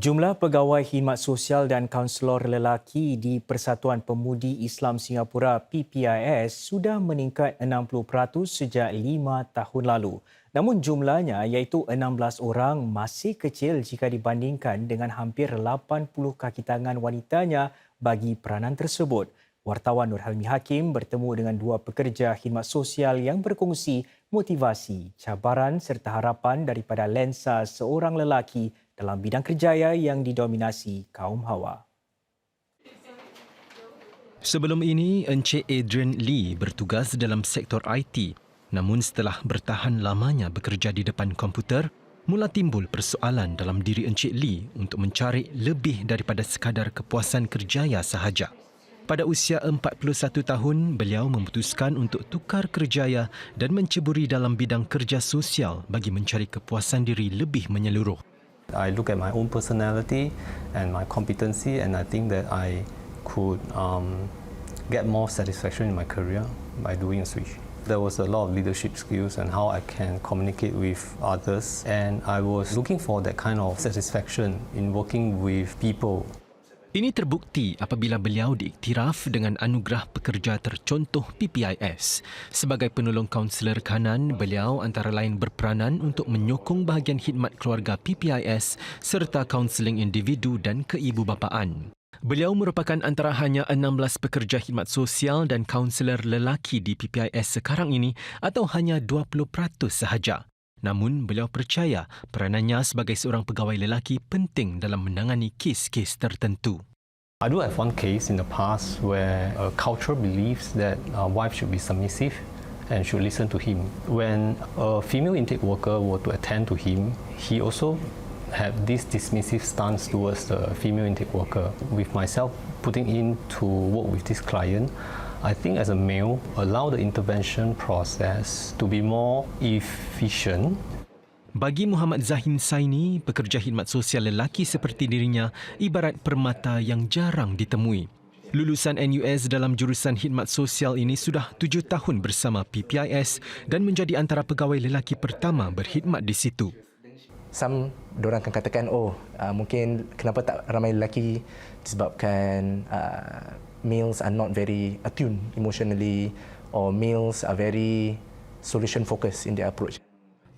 Jumlah pegawai khidmat sosial dan kaunselor lelaki di Persatuan Pemudi Islam Singapura PPIS sudah meningkat 60% sejak lima tahun lalu. Namun jumlahnya iaitu 16 orang masih kecil jika dibandingkan dengan hampir 80 kaki tangan wanitanya bagi peranan tersebut. Wartawan Nur Helmi Hakim bertemu dengan dua pekerja khidmat sosial yang berkongsi motivasi, cabaran serta harapan daripada lensa seorang lelaki dalam bidang kerjaya yang didominasi kaum hawa. Sebelum ini, Encik Adrian Lee bertugas dalam sektor IT. Namun setelah bertahan lamanya bekerja di depan komputer, mula timbul persoalan dalam diri Encik Lee untuk mencari lebih daripada sekadar kepuasan kerjaya sahaja. Pada usia 41 tahun, beliau memutuskan untuk tukar kerjaya dan menceburi dalam bidang kerja sosial bagi mencari kepuasan diri lebih menyeluruh. I look at my own personality and my competency, and I think that I could um, get more satisfaction in my career by doing a switch. There was a lot of leadership skills and how I can communicate with others, and I was looking for that kind of satisfaction in working with people. Ini terbukti apabila beliau diiktiraf dengan anugerah pekerja tercontoh PPIS. Sebagai penolong kaunselor kanan, beliau antara lain berperanan untuk menyokong bahagian khidmat keluarga PPIS serta kaunseling individu dan keibubapaan. Beliau merupakan antara hanya 16 pekerja khidmat sosial dan kaunselor lelaki di PPIS sekarang ini atau hanya 20% sahaja. Namun beliau percaya peranannya sebagai seorang pegawai lelaki penting dalam menangani kes-kes tertentu. I do have one case in the past where a cultural believes that a wife should be submissive and should listen to him. When a female intake worker were to attend to him, he also had this dismissive stance towards the female intake worker. With myself putting in to work with this client, I think as a male, allow the intervention process to be more efficient. Bagi Muhammad Zahin Saini, pekerja khidmat sosial lelaki seperti dirinya ibarat permata yang jarang ditemui. Lulusan NUS dalam jurusan khidmat sosial ini sudah tujuh tahun bersama PPIS dan menjadi antara pegawai lelaki pertama berkhidmat di situ. Some orang akan katakan, oh uh, mungkin kenapa tak ramai lelaki disebabkan uh, males are not very attuned emotionally or males are very solution focused in their approach.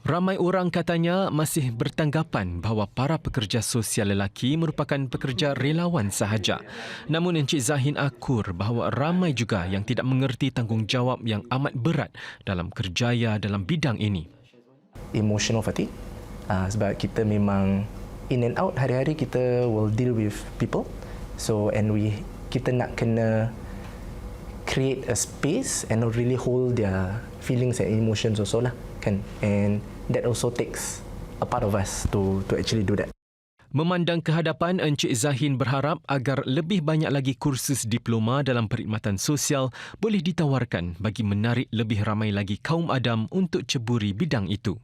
Ramai orang katanya masih bertanggapan bahawa para pekerja sosial lelaki merupakan pekerja relawan sahaja. Namun Encik Zahin akur bahawa ramai juga yang tidak mengerti tanggungjawab yang amat berat dalam kerjaya dalam bidang ini. Emotional fatigue uh, sebab kita memang in and out hari-hari kita will deal with people. So and we kita nak kena create a space and really hold their feelings and emotions also lah kan and that also takes a part of us to to actually do that Memandang kehadapan, Encik Zahin berharap agar lebih banyak lagi kursus diploma dalam perkhidmatan sosial boleh ditawarkan bagi menarik lebih ramai lagi kaum Adam untuk ceburi bidang itu.